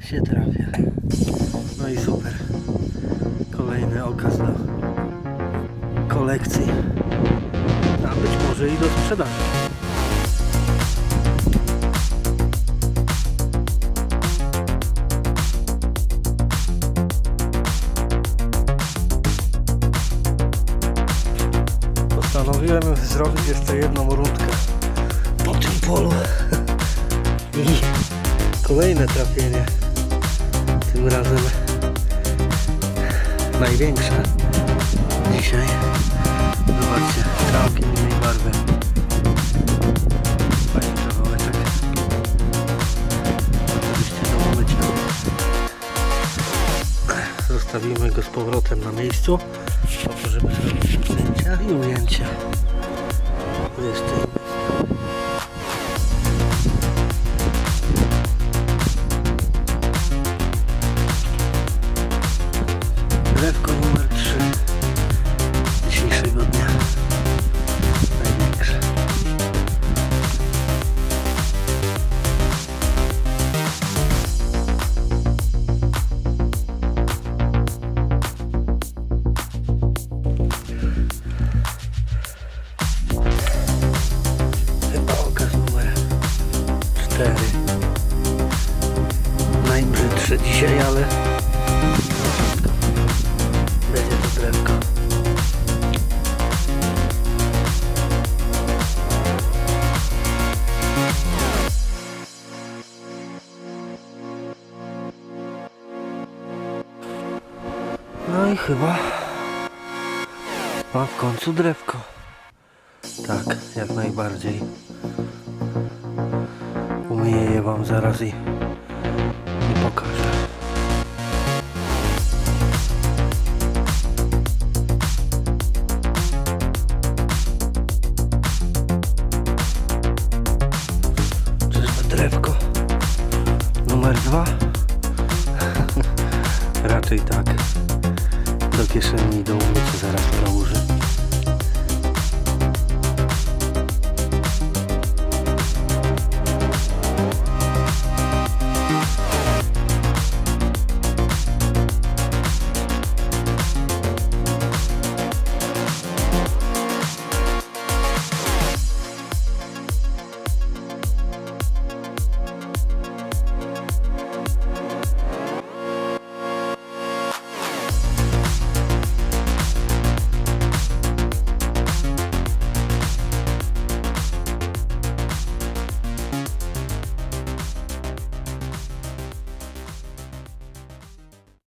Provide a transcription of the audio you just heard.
Się trafia. No i super. Kolejny okaz do kolekcji. A być może i do sprzedaży. Postanowiłem zrobić jeszcze jedną rundkę po tym polu. I kolejne trafienie. Tym razem największe dzisiaj. Zobaczcie, całkiem innej barwy. Fajny kawałeczek. Oczywiście do umycia. Zostawimy go z powrotem na miejscu, po to, żeby zrobić zdjęcia i ujęcia. Z 4. Najbrzydszy dzisiaj, ale będzie to drewko. No i chyba mam w końcu drewko. Tak, jak najbardziej umyję wam zaraz i nie pokażę. Czyżby drewko numer dwa? Raczej tak. Do kieszeni do umycia zaraz nałożę.